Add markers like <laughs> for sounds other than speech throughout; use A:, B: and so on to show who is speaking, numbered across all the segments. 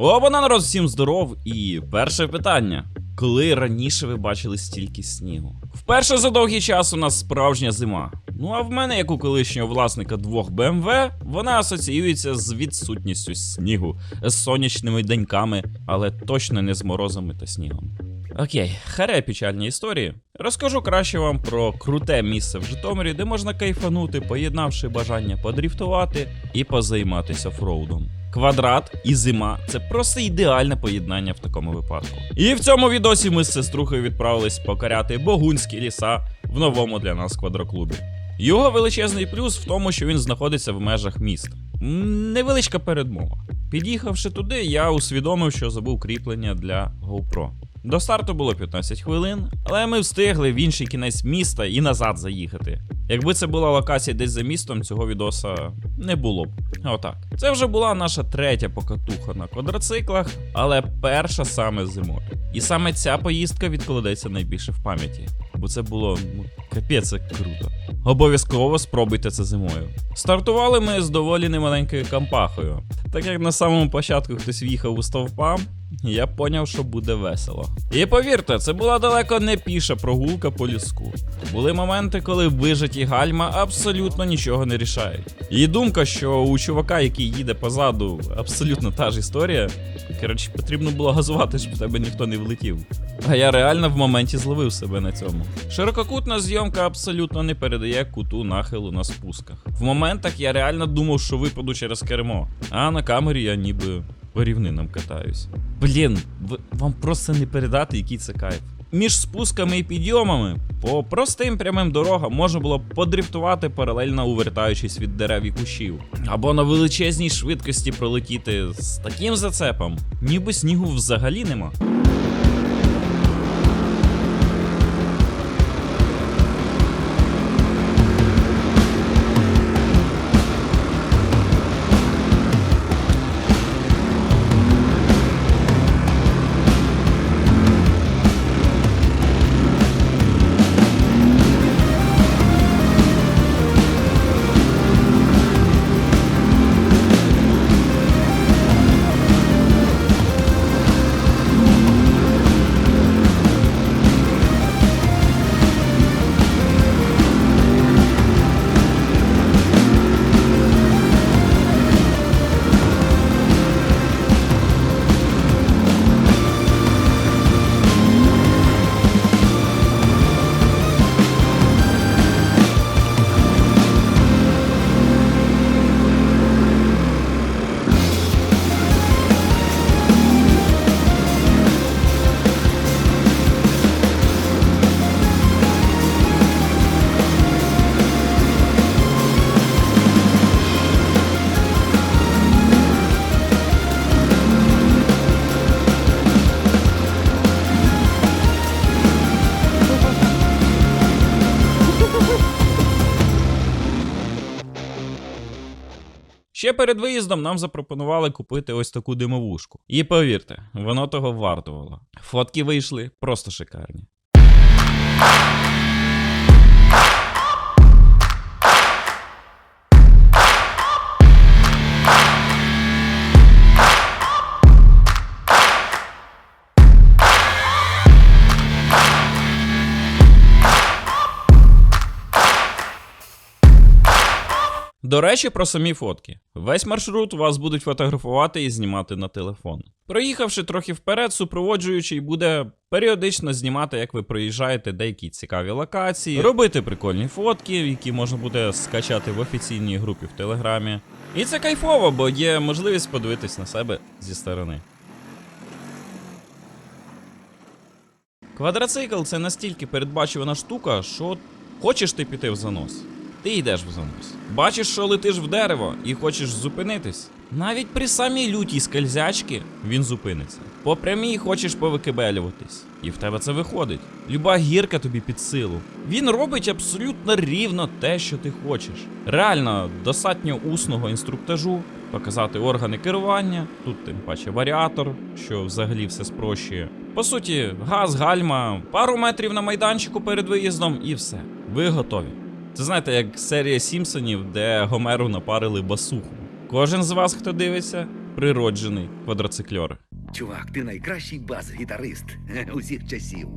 A: Обана народ, всім здоров. І перше питання. Коли раніше ви бачили стільки снігу? Вперше за довгий час у нас справжня зима. Ну а в мене, як у колишнього власника двох BMW, вона асоціюється з відсутністю снігу, з сонячними деньками, але точно не з морозами та снігом. Окей, харе печальні історії. Розкажу краще вам про круте місце в Житомирі, де можна кайфанути, поєднавши бажання подріфтувати і позайматися офроудом. Квадрат і зима це просто ідеальне поєднання в такому випадку. І в цьому відосі ми з сеструхою відправились покоряти богунські ліса в новому для нас квадроклубі. Його величезний плюс в тому, що він знаходиться в межах міста. Невеличка передмова. Під'їхавши туди, я усвідомив, що забув кріплення для GoPro. До старту було 15 хвилин, але ми встигли в інший кінець міста і назад заїхати. Якби це була локація десь за містом, цього відоса не було б. Отак. Це вже була наша третя покатуха на квадроциклах, але перша саме зимою. І саме ця поїздка відкладеться найбільше в пам'яті, бо це було ну, капець як круто. Обов'язково спробуйте це зимою. Стартували ми з доволі немаленькою кампахою. Так як на самому початку хтось в'їхав у стовпа, я поняв, що буде весело. І повірте, це була далеко не піша прогулка по ліску. Були моменти, коли вижаті гальма абсолютно нічого не рішають. І думка, що у чувака, який їде позаду, абсолютно та ж історія. Коротше, потрібно було газувати, щоб в тебе ніхто не влетів. А я реально в моменті зловив себе на цьому. Ширококутна зйомка абсолютно не передає куту нахилу на спусках. В моментах я реально думав, що випаду через кермо, а на камері я ніби по рівнинам катаюсь. Блін, вам просто не передати, який це кайф. Між спусками і підйомами по простим прямим дорогам можна було подрифтувати паралельно увертаючись від дерев і кущів. Або на величезній швидкості пролетіти з таким зацепом, ніби снігу взагалі нема. Ще перед виїздом нам запропонували купити ось таку димовушку. І повірте, воно того вартувало. Фотки вийшли просто шикарні. Речі, про самі фотки. Весь маршрут вас будуть фотографувати і знімати на телефон. Проїхавши трохи вперед, супроводжуючий буде періодично знімати, як ви проїжджаєте деякі цікаві локації, робити прикольні фотки, які можна буде скачати в офіційній групі в Телеграмі. І це кайфово, бо є можливість подивитись на себе зі сторони. Квадроцикл це настільки передбачувана штука, що хочеш ти піти в занос. Ти йдеш в занос. Бачиш, що летиш в дерево і хочеш зупинитись. Навіть при самій лютій скользячки він зупиниться. По прямій хочеш повикибелюватись. І в тебе це виходить. Люба гірка тобі під силу. Він робить абсолютно рівно те, що ти хочеш. Реально, достатньо усного інструктажу, показати органи керування, тут тим паче варіатор, що взагалі все спрощує. По суті, газ, гальма, пару метрів на майданчику перед виїздом і все. Ви готові. Це знаєте, як серія Сімпсонів, де Гомеру напарили басуху. Кожен з вас, хто дивиться, природжений квадроцикльор.
B: Чувак, ти найкращий бас-гітарист <laughs> усіх часів.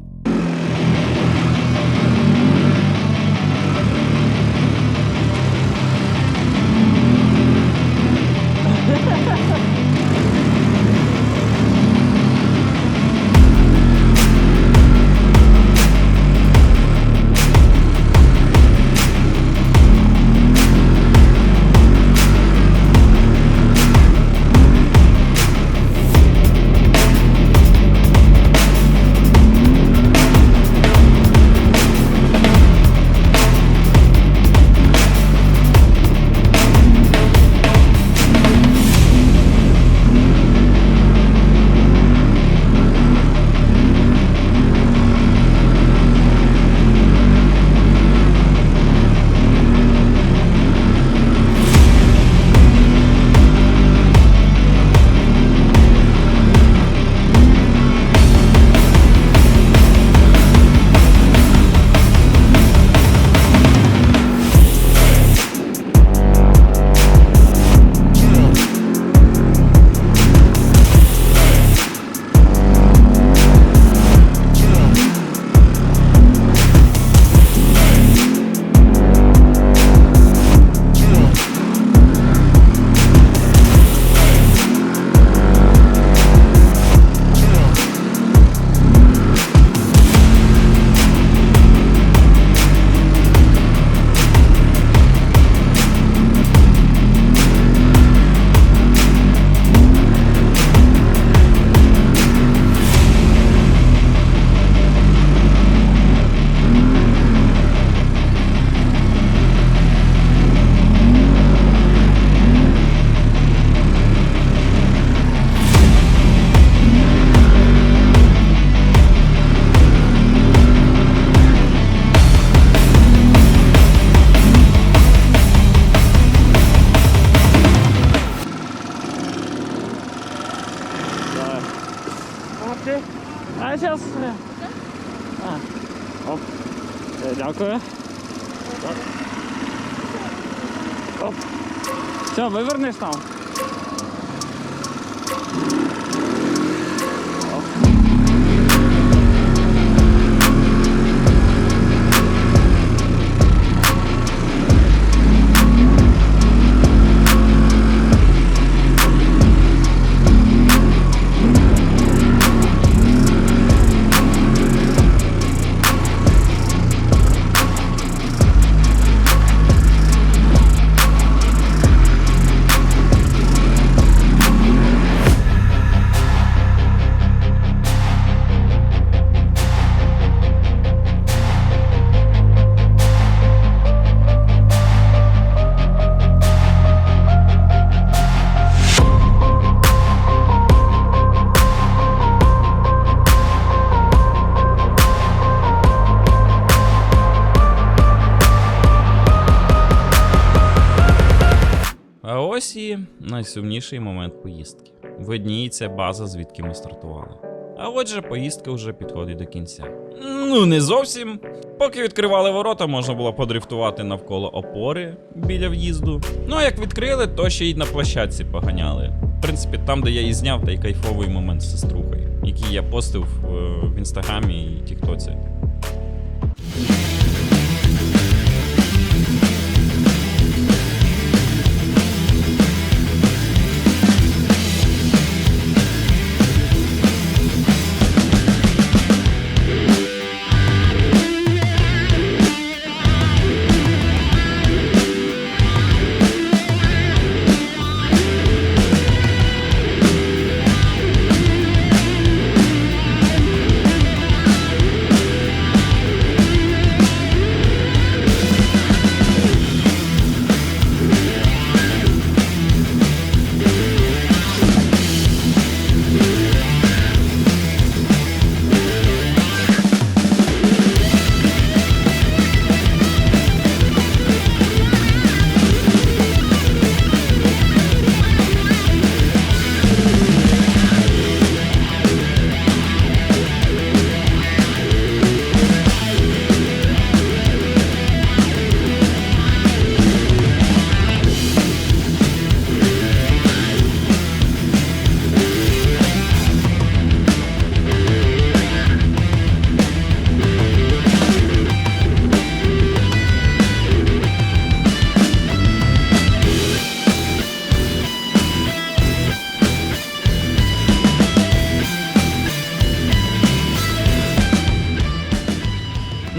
C: Зараз. А. Оп. Е, Дякую. Оп. Все, вивернеш там.
A: А найсумніший момент поїздки. Видніється база, звідки ми стартували. А отже, поїздка вже підходить до кінця. Ну, не зовсім. Поки відкривали ворота, можна було подрифтувати навколо опори біля в'їзду. Ну а як відкрили, то ще й на площадці поганяли. В принципі, там, де я і зняв той кайфовий момент з сеструхою, який я постив е, в інстаграмі і тіктоці.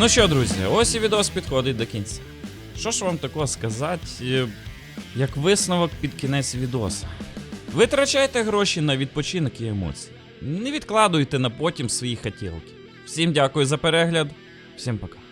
A: Ну що, друзі, ось і відос підходить до кінця. Що ж вам такого сказати, е, як висновок під кінець відоса? Витрачайте гроші на відпочинок і емоції. Не відкладуйте на потім свої хотілки. Всім дякую за перегляд, всім пока.